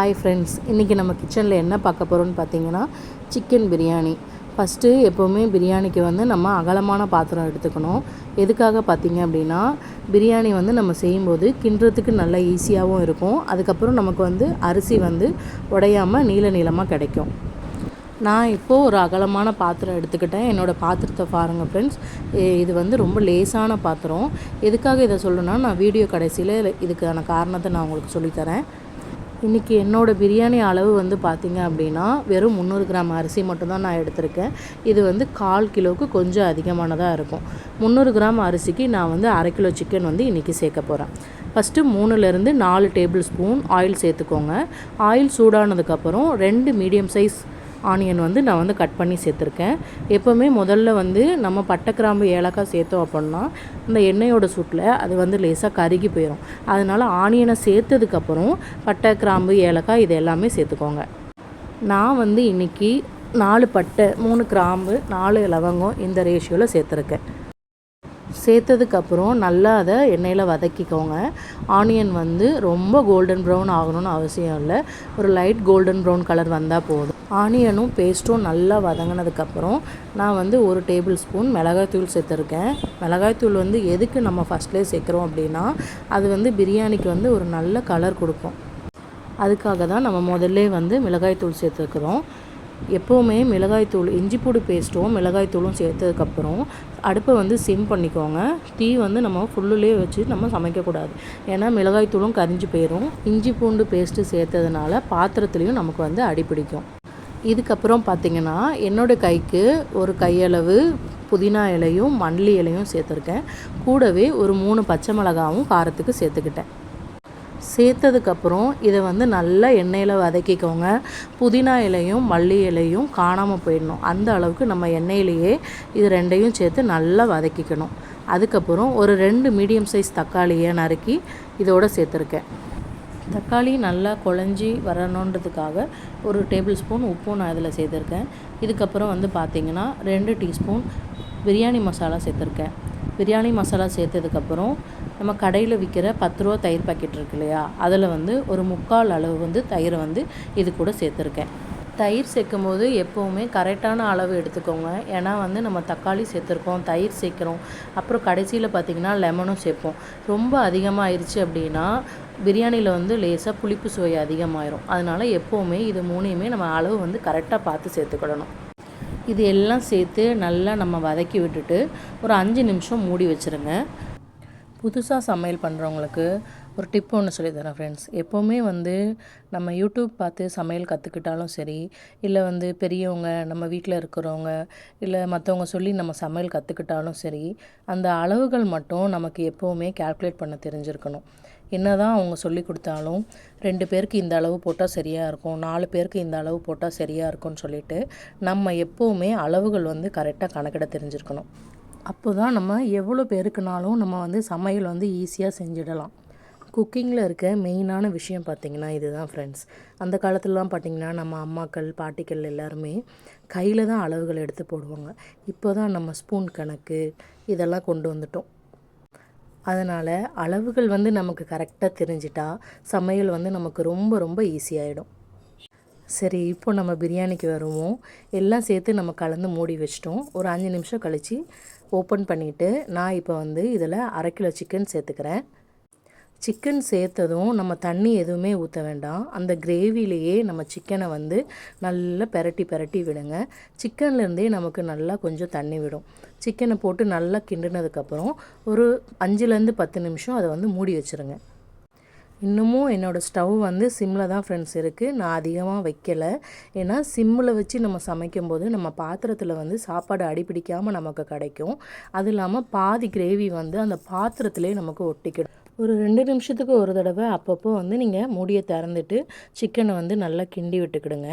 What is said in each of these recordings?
Hi friends இன்றைக்கி நம்ம கிச்சனில் என்ன பார்க்க போகிறோம்னு பார்த்தீங்கன்னா சிக்கன் பிரியாணி ஃபஸ்ட்டு எப்போவுமே பிரியாணிக்கு வந்து நம்ம அகலமான பாத்திரம் எடுத்துக்கணும். எதுக்காக பார்த்தீங்க அப்படின்னா பிரியாணி வந்து நம்ம செய்யும்போது கிண்டுறதுக்கு நல்லா ஈஸியாகவும் இருக்கும். அதுக்கப்புறம் நமக்கு வந்து அரிசி வந்து உடையாமல் நீள நீளமாக கிடைக்கும். நான் இப்போது ஒரு அகலமான பாத்திரம் எடுத்துக்கிட்டேன். என்னோடய பாத்திரத்தை பாருங்கள் ஃப்ரெண்ட்ஸ் இது வந்து ரொம்ப லேசான பாத்திரம். எதுக்காக இதை சொல்லணும்னா நான் வீடியோ கடைசியில் இதுக்கான காரணத்தை நான் உங்களுக்கு சொல்லித்தரேன். இன்றைக்கி என்னோடய பிரியாணி அளவு வந்து பார்த்திங்க அப்படின்னா வெறும் முந்நூறு கிராம் அரிசி மட்டும்தான் நான் எடுத்திருக்கேன். இது வந்து கால் கிலோவுக்கு கொஞ்சம் அதிகமானதாக இருக்கும். முந்நூறு கிராம் அரிசிக்கு நான் வந்து அரை கிலோ சிக்கன் வந்து இன்றைக்கி சேர்க்க போகிறேன் ஃபஸ்ட்டு மூணுலேருந்து நாலு டேபிள் ஸ்பூன் ஆயில் சேர்த்துக்கோங்க ஆயில் சூடானதுக்கப்புறம் ரெண்டு மீடியம் சைஸ் ஆனியன் வந்து நான் வந்து கட் பண்ணி சேர்த்துருக்கேன். எப்போவுமே முதல்ல வந்து நம்ம பட்டை கிராம்பு ஏலக்காய் சேர்த்தோம் அப்படின்னா இந்த எண்ணெயோட சூட்டில் அது வந்து லேசாக கருகி போயிடும் அதனால் ஆனியனை சேர்த்ததுக்கப்புறம் பட்டை கிராம்பு ஏலக்காய் இது எல்லாமே சேர்த்துக்கோங்க. நான் வந்து இன்றைக்கி நாலு பட்டை மூணு கிராம்பு நாலு லவங்கம் இந்த ரேஷியோவில் சேர்த்துருக்கேன். சேர்த்ததுக்கப்புறம் நல்லா அதை எண்ணெயில் வதக்கிக்கோங்க. ஆனியன் வந்து ரொம்ப கோல்டன் ப்ரௌன் ஆகணும்னு அவசியம் இல்லை. ஒரு லைட் கோல்டன் ப்ரௌன் கலர் வந்தால் போதும். ஆனியனும் பேஸ்ட்டும் நல்லா வதங்கினதுக்கப்புறம் நான் வந்து ஒரு டேபிள் ஸ்பூன் மிளகாய்த்தூள் சேர்த்துருக்கேன். மிளகாய்த்தூள் வந்து எதுக்கு நம்ம ஃபஸ்ட்லேயே சேர்க்குறோம் அப்படின்னா அது வந்து பிரியாணிக்கு வந்து ஒரு நல்ல கலர் கொடுக்கும். அதுக்காக தான் நம்ம முதல்ல வந்து மிளகாய்த்தூள் சேர்த்துக்கிறோம் எப்போவுமே மிளகாய்த்தூள் இஞ்சி பூடு பேஸ்ட்டும் மிளகாய்த்தூளும் சேர்த்ததுக்கப்புறம் அடுப்பை வந்து சிம் பண்ணிக்கோங்க. டீ வந்து நம்ம ஃபுல்லுலேயே வச்சு நம்ம சமைக்கக்கூடாது ஏன்னா மிளகாய்த்தூளும் கரிஞ்சு போயிடும் இஞ்சி பூண்டு பேஸ்ட்டு சேர்த்ததுனால பாத்திரத்துலேயும் நமக்கு வந்து அடிப்பிடிக்கும் இதுக்கப்புறம் பார்த்திங்கன்னா என்னோடய கைக்கு ஒரு கையளவு புதினா இலையும் மல்லி இலையும் சேர்த்துருக்கேன். கூடவே ஒரு மூணு பச்சை மிளகாவும் காரத்துக்கு சேர்த்துக்கிட்டேன். சேர்த்ததுக்கப்புறம் இதை வந்து நல்லா எண்ணெயில் வதக்கிக்கோங்க. புதினா இலையும் மல்லி இலையும் காணாமல் போயிடணும். அந்த அளவுக்கு நம்ம எண்ணெயிலேயே இது ரெண்டையும் சேர்த்து நல்லா வதக்கிக்கணும். அதுக்கப்புறம் ஒரு ரெண்டு மீடியம் சைஸ் தக்காளியை நறுக்கி இதோடு சேர்த்துருக்கேன். தக்காளி நல்லா குழஞ்சி வரணுன்றதுக்காக ஒரு டேபிள் ஸ்பூன் உப்பும் நான் இதில் சேர்த்துருக்கேன். இதுக்கப்புறம் வந்து பார்த்திங்கன்னா ரெண்டு டீஸ்பூன் பிரியாணி மசாலா சேர்த்துருக்கேன். பிரியாணி மசாலா சேர்த்ததுக்கப்புறம் நம்ம கடையில் விற்கிற பத்து ரூபா தயிர் பாக்கெட் இருக்கு இல்லையா? அதில் வந்து ஒரு முக்கால் அளவு வந்து தயிரை வந்து இது கூட சேர்த்துருக்கேன். தயிர் சேர்க்கும் போது எப்போவுமே கரெக்டான அளவு எடுத்துக்கோங்க. ஏன்னா வந்து நம்ம தக்காளி சேர்த்துருக்கோம் தயிர் சேர்க்குறோம். அப்புறம் கடைசியில் பார்த்திங்கன்னா லெமனும் சேர்ப்போம். ரொம்ப அதிகமாக ஆயிடுச்சு அப்படின்னா பிரியாணியில் வந்து லேசாக புளிப்பு சுவை அதிகமாயிரும். அதனால் எப்போவுமே இது மூணையுமே நம்ம அளவு வந்து கரெக்டாக பார்த்து சேர்த்துக்கிடணும். இது எல்லாம் சேர்த்து நல்லா நம்ம வதக்கி விட்டுட்டு ஒரு அஞ்சு நிமிஷம் மூடி வச்சுருங்க. புதுசாக சமையல் பண்ணுறவங்களுக்கு ஒரு டிப் ஒன்று சொல்லித்தரேன் ஃப்ரெண்ட்ஸ் எப்போவுமே வந்து நம்ம யூடியூப் பார்த்து சமையல் கற்றுக்கிட்டாலும் சரி இல்லை வந்து பெரியவங்க நம்ம வீட்டில் இருக்கிறவங்க இல்லை மற்றவங்க சொல்லி நம்ம சமையல் கற்றுக்கிட்டாலும் சரி அந்த அளவுகள் மட்டும் நமக்கு எப்போவுமே கால்குலேட் பண்ண தெரிஞ்சிருக்கணும். என்ன தான் அவங்க சொல்லி கொடுத்தாலும் ரெண்டு பேருக்கு இந்த அளவு போட்டால் சரியாக இருக்கும் நாலு பேருக்கு இந்த அளவு போட்டால் சரியாக இருக்கும்னு சொல்லிட்டு நம்ம எப்போவுமே அளவுகள் வந்து கரெக்டாக கணக்கிட தெரிஞ்சிருக்கணும். அப்போ தான் நம்ம எவ்வளோ பேருக்குனாலும் நம்ம வந்து சமையல் வந்து ஈஸியாக செஞ்சிடலாம். குக்கிங்கில் இருக்க மெயினான விஷயம் பார்த்திங்கன்னா இதுதான் ஃப்ரெண்ட்ஸ் அந்த காலத்துலலாம் பார்த்திங்கன்னா நம்ம அம்மாக்கள் பாட்டிகள் எல்லாருமே கையில் தான் அளவுகள் எடுத்து போடுவாங்க. இப்போ தான் நம்ம ஸ்பூன் கணக்கு இதெல்லாம் கொண்டு வந்துட்டோம். அதனால் அளவுகள் வந்து நமக்கு கரெக்டாக தெரிஞ்சிட்டா சமையல் வந்து நமக்கு ரொம்ப ரொம்ப ஈஸியாகிடும் சரி இப்போ நம்ம பிரியாணிக்கு வருவோம். எல்லாம் சேர்த்து நம்ம கலந்து மூடி வச்சிட்டோம். ஒரு அஞ்சு நிமிஷம் கழித்து ஓப்பன் பண்ணிவிட்டு நான் இப்போ வந்து இதில் அரை கிலோ சிக்கன் சேர்த்துக்கிறேன். சிக்கன் சேர்த்ததும் நம்ம தண்ணி எதுவுமே ஊற்ற வேண்டாம். அந்த கிரேவிலேயே நம்ம சிக்கனை வந்து நல்லா பெரட்டி பெரட்டி விடுங்க. சிக்கன்லேருந்தே நமக்கு நல்லா கொஞ்சம் தண்ணி விடும். சிக்கனை போட்டு நல்லா கிண்டினதுக்கப்புறம் ஒரு அஞ்சுலேருந்து பத்து நிமிஷம் அதை வந்து மூடி வச்சுருங்க. இன்னமும் என்னோடய ஸ்டவ் வந்து சிம்மில் தான் ஃப்ரெண்ட்ஸ் இருக்குது நான் அதிகமாக வைக்கலை. ஏன்னா சிம்மில் வச்சு நம்ம சமைக்கும்போது நம்ம பாத்திரத்தில் வந்து சாப்பாடு அடிப்பிடிக்காமல் நமக்கு கிடைக்கும். அது இல்லாமல் பாதி கிரேவி வந்து அந்த பாத்திரத்துலேயே நமக்கு ஒட்டிக்கிடும். ஒரு ரெண்டு நிமிஷத்துக்கு ஒரு தடவை அப்பப்போ வந்து நீங்கள் மூடியை திறந்துட்டு சிக்கனை வந்து நல்லா கிண்டி விட்டுக்கிடுங்க.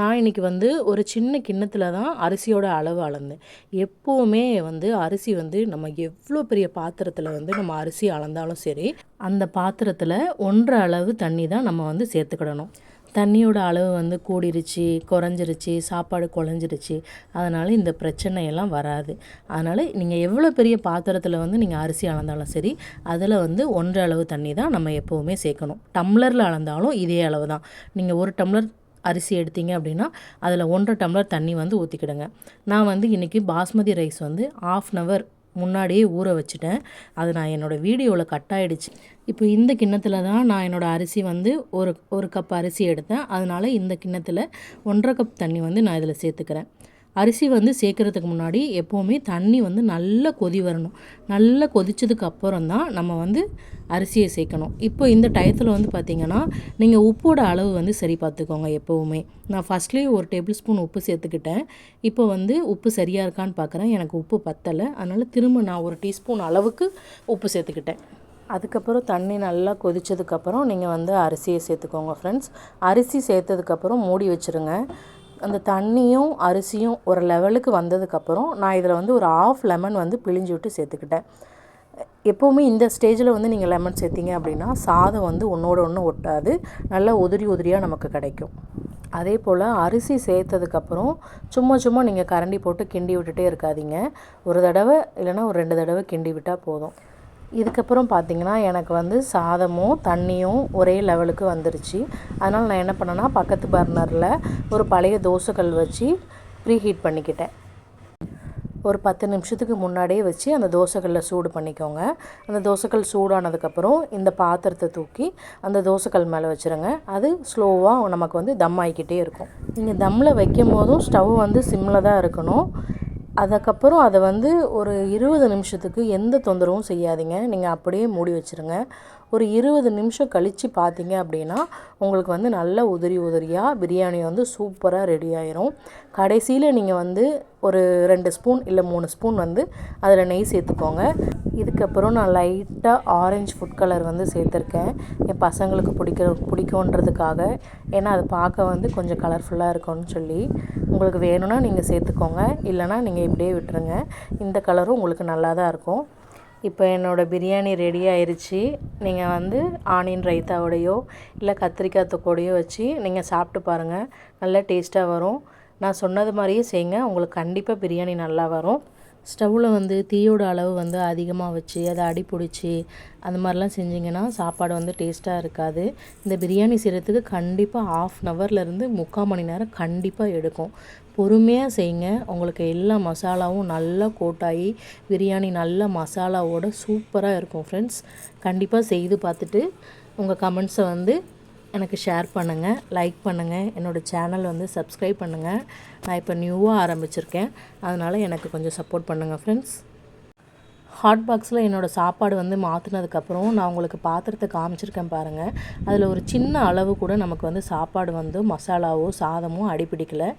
நான் இன்றைக்கி வந்து ஒரு சின்ன கிண்ணத்தில் தான் அரிசியோட அளவு அளந்தேன். எப்போவுமே வந்து அரிசி வந்து நம்ம எவ்வளோ பெரிய பாத்திரத்தில் வந்து நம்ம அரிசி அளந்தாலும் சரி அந்த பாத்திரத்தில் ஒன்றரை அளவு தண்ணி தான் நம்ம வந்து சேர்த்துக்கிடணும். தண்ணியோட அளவு வந்து கூடிருச்சு குறைஞ்சிருச்சு சாப்பாடு குழஞ்சிருச்சு அதனால் இந்த பிரச்சனையெல்லாம் வராது. அதனால் நீங்கள் எவ்வளோ பெரிய பாத்திரத்தில் வந்து நீங்கள் அரிசி அளந்தாலும் சரி அதில் வந்து ஒன்றரை அளவு தண்ணி தான் நம்ம எப்போவுமே சேர்க்கணும். டம்ளரில் அளந்தாலும் இதே அளவு தான். நீங்கள் ஒரு டம்ளர் அரிசி எடுத்தீங்க அப்படின்னா அதில் ஒன்றரை டம்ளர் தண்ணி வந்து ஊற்றிக்கிடுங்க நான் வந்து இன்றைக்கி பாஸ்மதி ரைஸ் வந்து ஆஃப் அன் ஹவர் முன்னாடியே ஊற வச்சுட்டேன். அது நான் என்னோடய வீடியோவில் கட் ஆகிடுச்சு இப்போ இந்த கிண்ணத்தில் தான் நான் என்னோடய அரிசி வந்து ஒரு ஒரு கப் அரிசி எடுத்தேன். அதனால் இந்த கிண்ணத்தில் ஒன்றரை கப் தண்ணி வந்து நான் இதில் சேர்த்துக்கிறேன். அரிசி வந்து சேர்க்குறதுக்கு முன்னாடி எப்போவுமே தண்ணி வந்து நல்லா கொதி வரணும். நல்லா கொதித்ததுக்கு அப்புறம் தான் நம்ம வந்து அரிசியை சேர்க்கணும். இப்போ இந்த டயத்தில் வந்து பார்த்திங்கன்னா நீங்கள் உப்போட அளவு வந்து சரி பார்த்துக்கோங்க எப்போவுமே. நான் ஃபஸ்ட்லேயே ஒரு டேபிள் ஸ்பூன் உப்பு சேர்த்துக்கிட்டேன். இப்போ வந்து உப்பு சரியாக இருக்கான்னு பார்க்குறேன் எனக்கு உப்பு பத்தலை. அதனால் திரும்ப நான் ஒரு டீஸ்பூன் அளவுக்கு உப்பு சேர்த்துக்கிட்டேன். அதுக்கப்புறம் தண்ணி நல்லா கொதித்ததுக்கப்புறம் நீங்கள் வந்து அரிசியை சேர்த்துக்கோங்க ஃப்ரெண்ட்ஸ் அரிசி சேர்த்ததுக்கப்புறம் மூடி வச்சுருங்க. அந்த தண்ணியும் அரிசியும் ஒரு லெவலுக்கு வந்ததுக்கப்புறம் நான் இதில் வந்து ஒரு ஆஃப் லெமன் வந்து பிழிஞ்சு விட்டு சேர்த்துக்கிட்டேன். எப்போவுமே இந்த ஸ்டேஜில் வந்து நீங்கள் லெமன் சேர்த்திங்க அப்படின்னா சாதம் வந்து ஒன்றோட ஒன்று ஒட்டாது. நல்லா உதிரி உதிரியாக நமக்கு கிடைக்கும். அதே போல் அரிசி சேர்த்ததுக்கப்புறம் சும்மா சும்மா நீங்கள் கரண்டி போட்டு கிண்டி விட்டுட்டே இருக்காதீங்க. ஒரு தடவை இல்லைனா ஒரு ரெண்டு தடவை கிண்டி விட்டால் போதும். இதுக்கப்புறம் பார்த்திங்கன்னா எனக்கு வந்து சாதமும் தண்ணியும் ஒரே லெவலுக்கு வந்துருச்சு. அதனால் நான் என்ன பண்ணேன்னா பக்கத்து பர்னரில் ஒரு பழைய தோசைக்கல் வச்சு ப்ரீ ஹீட் பண்ணிக்கிட்டேன். ஒரு பத்து நிமிஷத்துக்கு முன்னாடியே வச்சு அந்த தோசைக்கல்லில் சூடு பண்ணிக்கோங்க. அந்த தோசைக்கல் சூடானதுக்கப்புறம் இந்த பாத்திரத்தை தூக்கி அந்த தோசைக்கல் மேலே வச்சுருங்க. அது ஸ்லோவாக நமக்கு வந்து தம் ஆகிக்கிட்டே இருக்கும். நீங்கள் தம்மில் வைக்கும் போதும் ஸ்டவ் வந்து சிம்மில் தான் இருக்கணும். அதுக்கப்புறம் அதை வந்து ஒரு இருபது நிமிஷத்துக்கு எந்த தொந்தரவும் செய்யாதீங்க. நீங்கள் அப்படியே மூடி வச்சுருங்க. ஒரு இருபது நிமிஷம் கழித்து பார்த்தீங்க அப்படின்னா உங்களுக்கு வந்து நல்ல உதிரி உதிரியாக பிரியாணி வந்து சூப்பராக ரெடி ஆயிரும். கடைசியில் நீங்கள் வந்து ஒரு ரெண்டு ஸ்பூன் இல்லை மூணு ஸ்பூன் வந்து அதில் நெய் சேர்த்துக்கோங்க. இதுக்கப்புறம் நான் லைட்டாக ஆரஞ்சு ஃபுட் கலர் வந்து சேர்த்துருக்கேன். என் பசங்களுக்கு பிடிக்க பிடிக்குன்றதுக்காக ஏன்னா அது பார்க்க வந்து கொஞ்சம் கலர்ஃபுல்லாக இருக்கும்னு சொல்லி. உங்களுக்கு வேணும்னா நீங்கள் சேர்த்துக்கோங்க. இல்லைனா நீங்கள் இப்படியே விட்டுருங்க. இந்த கலரும் உங்களுக்கு நல்லா தான் இருக்கும். இப்போ என்னோடய பிரியாணி ரெடி ஆயிடுச்சு நீங்கள் வந்து ஆனியன் ரைத்தாவோடையோ இல்லை கத்திரிக்காய் தொக்கோடையோ வச்சு நீங்கள் சாப்பிட்டு பாருங்கள் நல்லா டேஸ்ட்டாக வரும். நான் சொன்னது மாதிரியே செய்யுங்க உங்களுக்கு கண்டிப்பாக பிரியாணி நல்லா வரும். ஸ்டவ்வில் வந்து தீயோட அளவு வந்து அதிகமாக வச்சு அதை அடிப்பிடிச்சி அந்த மாதிரிலாம் செஞ்சிங்கன்னா சாப்பாடு வந்து டேஸ்ட்டாக இருக்காது. இந்த பிரியாணி செய்கிறதுக்கு கண்டிப்பாக ஆஃப் அன் ஹவர்லேருந்து முக்கால் மணி நேரம் கண்டிப்பாக எடுக்கும். பொறுமையாக செய்யுங்க. உங்களுக்கு எல்லா மசாலாவும் நல்லா கோட்டாகி பிரியாணி நல்ல மசாலாவோட சூப்பராக இருக்கும் ஃப்ரெண்ட்ஸ் கண்டிப்பாக செய்து பார்த்துட்டு உங்கள் கமெண்ட்ஸை வந்து எனக்கு ஷேர் பண்ணுங்கள் லைக் பண்ணுங்கள் என்னோடய சேனல் வந்து சப்ஸ்கிரைப் பண்ணுங்கள் நான் இப்போ நியூவாக ஆரம்பிச்சிருக்கேன். அதனால் எனக்கு கொஞ்சம் சப்போர்ட் பண்ணுங்கள் ஃப்ரெண்ட்ஸ் ஹாட் பாக்ஸில் என்னோடய சாப்பாடு வந்து மாற்றினதுக்கப்புறம் நான் உங்களுக்கு பாத்திரத்தை காமிச்சிருக்கேன் பாருங்கள் அதில் ஒரு சின்ன அளவு கூட நமக்கு வந்து சாப்பாடு வந்து மசாலாவோ சாதமோ அடிப்பிடிக்கலை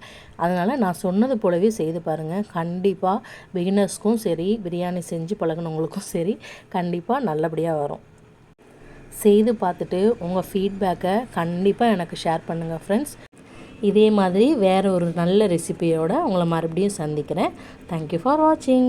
அதனால் நான் சொன்னது போலவே செய்து பாருங்கள் கண்டிப்பாக பிகினர்ஸ்க்கும் சரி பிரியாணி செஞ்சு பழகினவங்களுக்கும் சரி கண்டிப்பாக நல்லபடியாக வரும். செய்து பார்த்துட்டு உங்கள் ஃபீட்பேக்கை கண்டிப்பாக எனக்கு ஷேர் பண்ணுங்கள் ஃப்ரெண்ட்ஸ் இதே மாதிரி வேறு ஒரு நல்ல ரெசிபியோடு உங்களை மறுபடியும் சந்திக்கிறேன். தேங்க்யூ ஃபார் வாட்சிங்